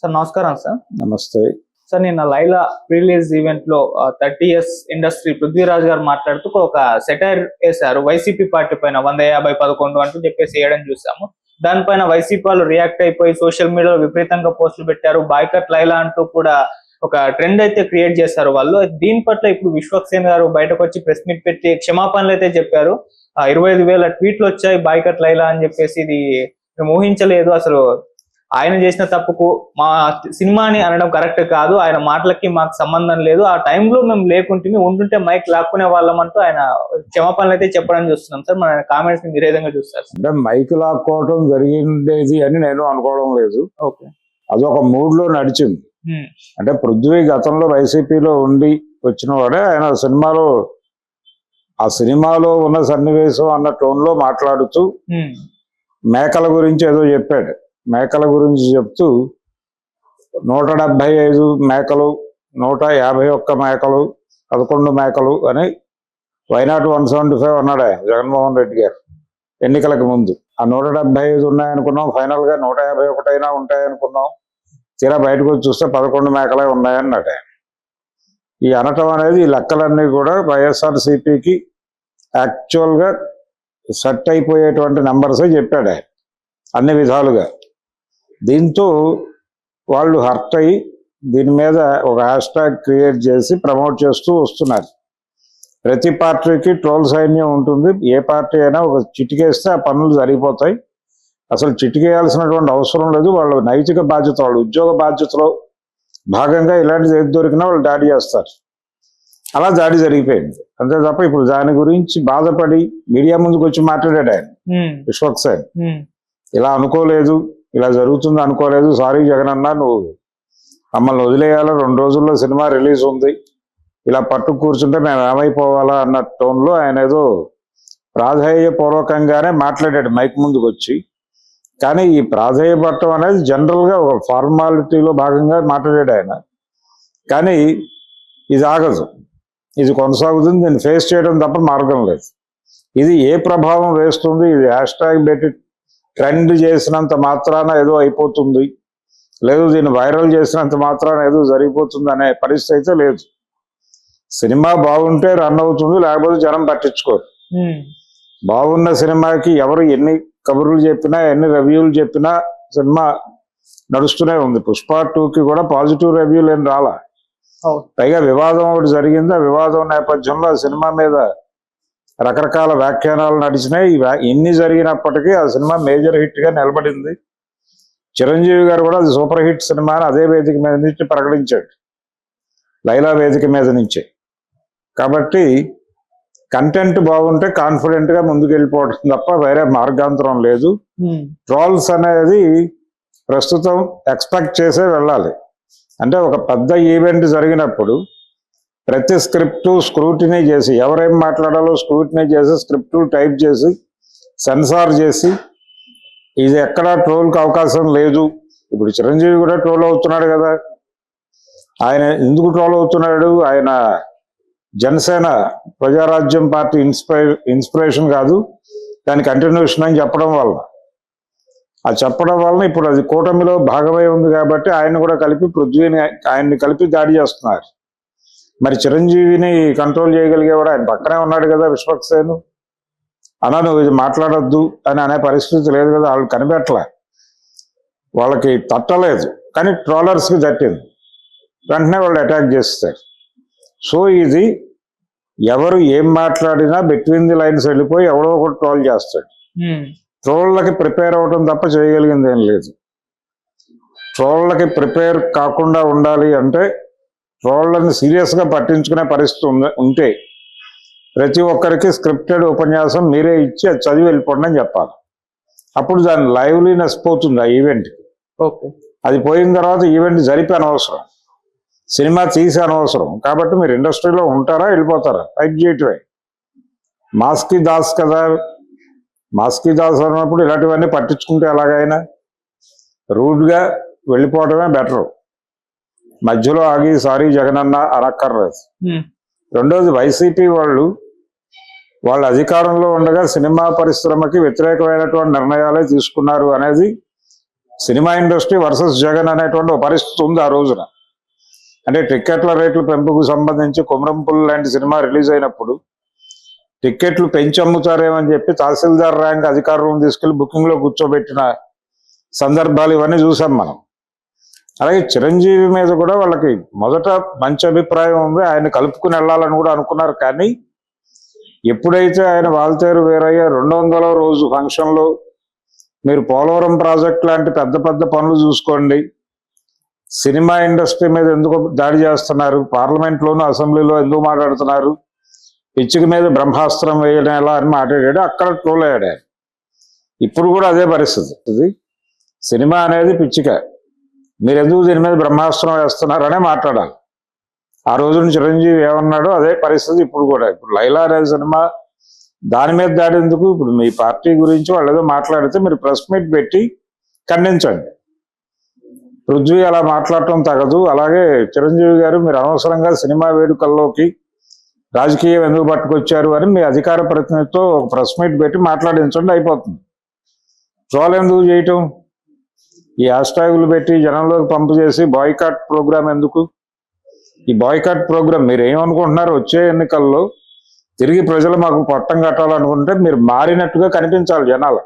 Sir నమస్కారం sir. నమస్తే. Sir నిన్న లైలా రిలీజ్ ఈవెంట్లో థర్టీ ఇయర్స్ ఇండస్ట్రీ పృథ్వీరాజ్ గారు మాట్లాడుతూ ఒక సెటైర్ వేశారు. వైసీపీ పార్టీ పైన వంద యాభై పదకొండు అంటూ చెప్పేసి వేయడం చూసాము. దానిపైన వైసీపీ వాళ్ళు రియాక్ట్ అయిపోయి సోషల్ మీడియాలో విపరీతంగా పోస్టులు పెట్టారు. బాయ్కట్ లైలా అంటూ కూడా ఒక ట్రెండ్ అయితే క్రియేట్ చేశారు వాళ్ళు. దీని పట్ల ఇప్పుడు విశ్వక్సేన్ గారు బయటకు వచ్చి ప్రెస్ మీట్ పెట్టి క్షమాపణలు అయితే చెప్పారు. ఇరవై ఐదు వేల ట్వీట్లు వచ్చాయి బాయ్కట్ లైలా అని చెప్పేసి ఇది మేము ఊహించలేదు. అసలు ఆయన చేసిన తప్పుకు మా సినిమాని అనడం కరెక్ట్ కాదు. ఆయన మాటలకి మాకు సంబంధం లేదు. ఆ టైంలో మేము లేకుంటే ఉంటుంటే మైక్ లాక్కునే వాళ్ళం అంటూ ఆయన క్షమాపణలు అయితే చెప్పడం చూస్తున్నాం సార్. మన కామెంట్స్ మీరు ఏ విధంగా చూస్తారు అంటే మైక్ లాక్కోవటం జరిగిండేది అని నేను అనుకోవడం లేదు. ఓకే. అదొక మూడ్లో నడిచింది అంటే పృథ్వీ గతంలో వైసీపీలో ఉండి వచ్చిన వాడే ఆయన సినిమాలో ఆ సినిమాలో ఉన్న సన్నివేశం అన్న టోన్లో మాట్లాడుతూ మేకల గురించి ఏదో చెప్పాడు. మేకల గురించి చెప్తూ నూట డెబ్భై ఐదు మేకలు నూట యాభై ఒక్క మేకలు పదకొండు మేకలు అని వైనాట్ వన్ సెవెంటీ ఫైవ్ అన్నాడే జగన్మోహన్ రెడ్డి గారు ఎన్నికలకు ముందు. ఆ నూట డెబ్బై ఐదు ఉన్నాయనుకున్నాం ఫైనల్గా నూట యాభై ఒకటైనా ఉంటాయనుకున్నాం. తీరా బయటకు వచ్చి చూస్తే పదకొండు మేకలే ఉన్నాయన్నాడు. ఈ అనటం అనేది ఈ లెక్కలన్నీ కూడా వైఎస్ఆర్సీపీకి యాక్చువల్గా సెట్ అయిపోయేటువంటి నెంబర్సే చెప్పాడు. అన్ని విధాలుగా. దీంతో వాళ్ళు హర్ట్ అయ్యి దీని మీద ఒక హ్యాష్ ట్యాగ్ క్రియేట్ చేసి ప్రమోట్ చేస్తూ వస్తున్నారు. ప్రతి పార్టీకి ట్రోల్ సైన్యం ఉంటుంది. ఏ పార్టీ అయినా ఒక చిటికేస్తే ఆ పనులు జరిగిపోతాయి. అసలు చిటికేయాల్సినటువంటి అవసరం లేదు. వాళ్ళ నైతిక బాధ్యత వాళ్ళ ఉద్యోగ బాధ్యతలో భాగంగా ఇలాంటిది ఏది దొరికినా వాళ్ళు దాడి చేస్తారు. అలా దాడి జరిగిపోయింది. అంతే తప్ప ఇప్పుడు దాని గురించి బాధపడి మీడియా ముందుకు వచ్చి మాట్లాడాడు ఆయన ఉమ్, విశ్వక్సేన్ ఉమ్, ఇలా అనుకోలేదు. ఇలా జరుగుతుంది అనుకోలేదు. సారీ జగన్ అన్న నువ్వు మమ్మల్ని వదిలేయాలా? రెండు రోజుల్లో సినిమా రిలీజ్ ఉంది. ఇలా పట్టు కూర్చుంటే నేను ఏమైపోవాలా అన్న టోన్లో ఆయన ఏదో ప్రాధేయపూర్వకంగానే మాట్లాడాడు మైక్ ముందుకు వచ్చి కానీ ఈ ప్రాధేయపడటం అనేది జనరల్గా ఒక ఫార్మాలిటీలో భాగంగా మాట్లాడాడు ఆయన. కానీ ఇది ఆగదు. ఇది కొనసాగుతుంది. దీన్ని ఫేస్ చేయడం తప్ప మార్గం లేదు. ఇది ఏ ప్రభావం వేస్తుంది? ఇది హ్యాష్ ట్యాగ్ పెట్టి ట్రెండ్ చేసినంత మాత్రాన ఏదో అయిపోతుంది. లేదు దీన్ని వైరల్ చేసినంత మాత్రాన ఏదో జరిగిపోతుంది అనే పరిస్థితి అయితే లేదు. సినిమా బాగుంటే రన్ అవుతుంది లేకపోతే జనం పట్టించుకోరు. బాగున్న సినిమాకి ఎవరు ఎన్ని కబుర్లు చెప్పినా ఎన్ని రివ్యూలు చెప్పినా సినిమా నడుస్తూనే ఉంది. పుష్ప టూకి కూడా పాజిటివ్ రివ్యూలు ఏం రాలా పైగా వివాదం ఒకటి జరిగింది. ఆ వివాదం నేపథ్యంలో సినిమా మీద రకరకాల వ్యాఖ్యానాలు నడిచినాయి. ఎన్ని జరిగినప్పటికీ ఆ సినిమా మేజర్ హిట్గా నిలబడింది. చిరంజీవి గారు కూడా అది సూపర్ హిట్ సినిమా అని అదే వేదిక మీద నుంచి ప్రకటించాడు. లైలా వేదిక మీద నుంచే. కాబట్టి కంటెంట్ బాగుంటే కాన్ఫిడెంట్గా ముందుకు వెళ్ళిపోవడం తప్ప వేరే మార్గాంతరం లేదు. ట్రోల్స్ అనేది ప్రస్తుతం ఎక్స్పెక్ట్ చేసే వెళ్ళాలి. అంటే ఒక పెద్ద ఈవెంట్ జరిగినప్పుడు ప్రతి స్క్రిప్ట్ స్క్రూటినీ చేసి ఎవరేం మాట్లాడాలో స్క్రూటినీ చేసి స్క్రిప్ట్ టైప్ చేసి సెన్సార్ చేసి ఇది ఎక్కడా ట్రోల్కి అవకాశం లేదు. ఇప్పుడు చిరంజీవి కూడా ట్రోల్ అవుతున్నాడు కదా. ఆయన ఎందుకు ట్రోల్ అవుతున్నాడు? ఆయన జనసేన ప్రజారాజ్యం పార్టీ ఇన్స్పై ఇన్స్పిరేషన్ కాదు దాని కంటిన్యూషన్ అని చెప్పడం వల్ల. ఆ చెప్పడం వలన ఇప్పుడు అది కూటమిలో భాగమై ఉంది కాబట్టి ఆయన కూడా కలిపి పృథ్వీని ఆయన్ని కలిపి దాడి చేస్తున్నారు. మరి చిరంజీవిని కంట్రోల్ చేయగలిగేవాడు ఆయన పక్కనే ఉన్నాడు కదా విశ్వక్సేను అన్నా నువ్వు ఇది మాట్లాడొద్దు అని అనే పరిస్థితి లేదు కదా వాళ్ళు కనిపెట్టలే. వాళ్ళకి తట్టలేదు కానీ ట్రోలర్స్కి తట్టింది. వెంటనే వాళ్ళు అటాక్ చేస్తారు. సో ఇది ఎవరు ఏం మాట్లాడినా బిట్వీన్ ది లైన్స్ వెళ్ళిపోయి ఎవడో ఒకటి ట్రోల్ చేస్తాడు. ట్రోళ్ళకి ప్రిపేర్ అవడం తప్ప చేయగలిగింది ఏం లేదు. ట్రోళ్ళకి ప్రిపేర్ కాకుండా ఉండాలి అంటే ట్రోళ్ళని సీరియస్గా పట్టించుకునే పరిస్థితి ఉంటే ప్రతి ఒక్కరికి స్క్రిప్టెడ్ ఉపన్యాసం మీరే ఇచ్చి అది చదివి వెళ్ళిపోండి అని చెప్పాలి. అప్పుడు దాని లైవ్లీనెస్ పోతుంది ఆ ఈవెంట్కి ఓకే. అది పోయిన తర్వాత ఈవెంట్ జరిపి అనవసరం. సినిమా తీసి అనవసరం. కాబట్టి మీరు ఇండస్ట్రీలో ఉంటారా వెళ్ళిపోతారా? ఫైట్ చేయటమే. మాస్కి దాస్ కదా. మాస్కి దాస్ అన్నప్పుడు ఇలాంటివన్నీ పట్టించుకుంటే ఎలాగైనా రూడ్గా వెళ్ళిపోవడమే బెటర్. మధ్యలో ఆగి సారీ జగనన్న అనక్కర్లేదు రెండోది వైసీపీ వాళ్ళు వాళ్ళ అధికారంలో ఉండగా సినిమా పరిశ్రమకి వ్యతిరేకమైనటువంటి నిర్ణయాలే తీసుకున్నారు అనేది సినిమా ఇండస్ట్రీ వర్సెస్ జగన్ అనేటువంటి ఒక పరిస్థితి ఉంది ఆ రోజున. అంటే టిక్కెట్ల రేట్ల పెంపుకు సంబంధించి కుమరంపుల్ లాంటి సినిమా రిలీజ్ అయినప్పుడు టిక్కెట్లు పెంచి అమ్ముతారేమని చెప్పి తహసీల్దార్ ర్యాంక్ అధికార రూమ్ తీసుకెళ్ళి బుకింగ్లో కూర్చోబెట్టిన సందర్భాలు ఇవన్నీ చూసాం మనం. అలాగే చిరంజీవి మీద కూడా వాళ్ళకి మొదట మంచి అభిప్రాయం ఉంది. ఆయన కలుపుకుని వెళ్ళాలని కూడా అనుకున్నారు. కానీ ఎప్పుడైతే ఆయన వాల్తేరు వేరయ్య రెండు వందల రోజు ఫంక్షన్లో మీరు పోలవరం ప్రాజెక్ట్ లాంటి పెద్ద పెద్ద పనులు చూసుకోండి. సినిమా ఇండస్ట్రీ మీద ఎందుకు దాడి చేస్తున్నారు? పార్లమెంట్లోను అసెంబ్లీలో ఎందుకు మాట్లాడుతున్నారు? పిచ్చిక మీద బ్రహ్మాస్త్రం వేయడం ఎలా అని మాట్లాడాడు. అక్కడ ట్రోల్ అయ్యాడు ఇప్పుడు కూడా అదే పరిస్థితి. ఇది సినిమా అనేది పిచ్చిక. మీరు ఎందుకు దీని మీద బ్రహ్మాస్త్రం వేస్తున్నారనే మాట్లాడాలి. ఆ రోజున చిరంజీవి ఏమన్నాడో అదే పరిస్థితి ఇప్పుడు కూడా. ఇప్పుడు లైలా అనే సినిమా దాని మీద దాడేందుకు ఇప్పుడు మీ పార్టీ గురించి వాళ్ళు ఏదో మాట్లాడితే మీరు ప్రెస్ మీట్ పెట్టి ఖండించండి. పృథ్వీ అలా మాట్లాడటం తగదు. అలాగే చిరంజీవి గారు మీరు అనవసరంగా సినిమా వేడుకల్లోకి రాజకీయం ఎందుకు పట్టుకొచ్చారు అని మీ అధికార ప్రతినిధితో ఒక ప్రెస్ మీట్ పెట్టి మాట్లాడించండి అయిపోతుంది. ట్రోల్ ఎందుకు చేయటం? ఈ హ్యాష్ ట్యాగులు పెట్టి జనంలోకి పంపు చేసి బాయ్కాట్ ప్రోగ్రామ్ ఎందుకు? ఈ బాయ్కాట్ ప్రోగ్రామ్ మీరు ఏమనుకుంటున్నారు వచ్చే ఎన్నికల్లో తిరిగి ప్రజలు మాకు పట్టం కట్టాలనుకుంటే మీరు మారినట్టుగా కనిపించాలి జనాలు.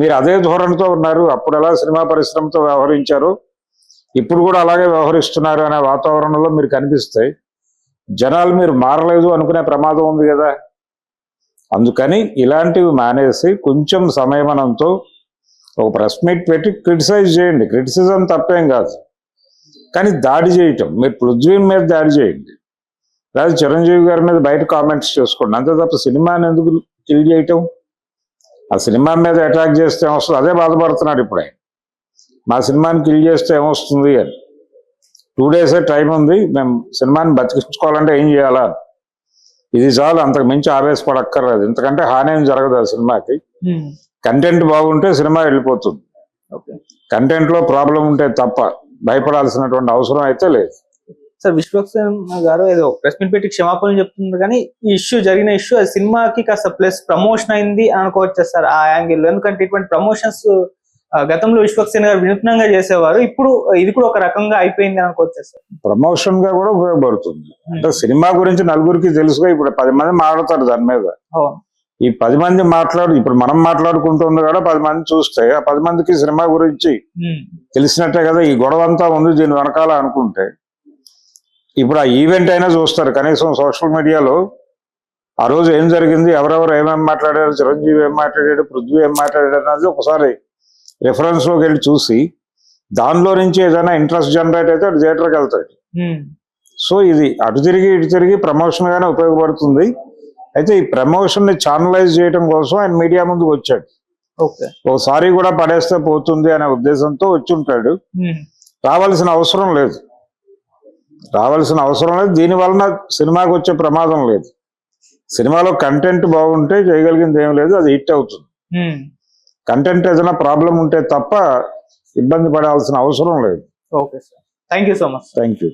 మీరు అదే ధోరణితో ఉన్నారు. అప్పుడు ఎలా సినిమా పరిశ్రమతో వ్యవహరించారు? ఇప్పుడు కూడా అలాగే వ్యవహరిస్తున్నారు అనే వాతావరణంలో మీరు కనిపిస్తే జనాలు మీరు మారలేదు అనుకునే ప్రమాదం ఉంది కదా. అందుకని ఇలాంటివి మానేసి కొంచెం సంయమనంతో ఒక ప్రెస్ మీట్ పెట్టి క్రిటిసైజ్ చేయండి. క్రిటిసిజం తప్పేం కాదు. కానీ దాడి చేయటం మీరు పృథ్వీన్ మీద దాడి చేయండి. లేదా చిరంజీవి గారి మీద బయట కామెంట్స్ చేసుకోండి. అంతే తప్ప సినిమాని ఎందుకు కిల్ చేయటం? ఆ సినిమా మీద అటాక్ చేస్తే ఏమొస్తుంది? అదే బాధపడుతున్నాడు ఇప్పుడు ఆయన. మా సినిమాని కిల్ చేస్తే ఏమొస్తుంది అని. టూ డేసే టైం ఉంది. మేము సినిమాని బతికించుకోవాలంటే ఏం చేయాలా? ఇది చాలు అంతకు మించి ఆవేశపడక్కర్లేదు. ఎందుకంటే హాని ఏం జరగదు ఆ సినిమాకి. Hmm. కంటెంట్ బాగుంటే సినిమా వెళ్ళిపోతుంది. ఓకే. కంటెంట్లో ప్రాబ్లం ఉంటే తప్ప భయపడాల్సినటువంటి అవసరం అయితే లేదు. సార్ విశ్వక్సేన్ గారు ఏదో ప్రెస్ మీట్ పెట్టి క్షమాపణలు చెప్తున్నారు కానీ ఈ ఇష్యూ జరిగిన ఇష్యూ అది సినిమాకి కాస్త ప్లస్ ప్రమోషన్ అయింది అని అనుకోవచ్చు సార్ ఆ యాంగిల్ ఎందుకంటే ఇటువంటి ప్రమోషన్స్ గతంలో విశ్వక్సేన్ గారు వినూత్నంగా చేసేవారు ఇప్పుడు ఇది కూడా ఒక రకంగా అయిపోయింది అని అనుకోవచ్చు సార్? ప్రమోషన్గా కూడా ఉపయోగపడుతుంది. అంటే సినిమా గురించి నలుగురికి తెలుసుగా ఇప్పుడు పది మంది మాట్లాడతారు దాని మీద. ఈ పది మంది మాట్లాడు ఇప్పుడు మనం మాట్లాడుకుంటుంది కూడా పది మంది చూస్తే ఆ పది మందికి సినిమా గురించి. తెలిసినట్టే కదా ఈ గొడవ అంతా ఉంది దీని వెనకాల అనుకుంటే ఇప్పుడు ఆ ఈవెంట్ అయినా చూస్తారు కనీసం సోషల్ మీడియాలో ఆ రోజు ఏం జరిగింది ఎవరెవరు ఏమేమి మాట్లాడారు చిరంజీవి ఏం మాట్లాడాడు పృథ్వీ ఏం మాట్లాడాడు అన్నది ఒకసారి రెఫరెన్స్లోకి వెళ్ళి చూసి దానిలో నుంచి ఏదైనా ఇంట్రెస్ట్ జనరేట్ అయితే అటు థియేటర్కి వెళ్తాడు. సో ఇది అటు తిరిగి ఇటు తిరిగి ప్రమోషన్ గానే ఉపయోగపడుతుంది అయితే ఈ ప్రమోషన్ని ఛానలైజ్ చేయడం కోసం ఆయన మీడియా ముందుకు వచ్చాడు. ఒకసారి కూడా పడేస్తే పోతుంది అనే ఉద్దేశంతో వచ్చి ఉంటాడు. రావాల్సిన అవసరం లేదు. రావాల్సిన అవసరం లేదు. దీని వలన సినిమాకి వచ్చే ప్రమాదం లేదు. సినిమాలో కంటెంట్ బాగుంటే చేయగలిగింది ఏం లేదు అది హిట్ అవుతుంది. కంటెంట్ ఏదైనా ప్రాబ్లం ఉంటే తప్ప ఇబ్బంది పడాల్సిన అవసరం లేదు. Okay sir. Thank you so much thank you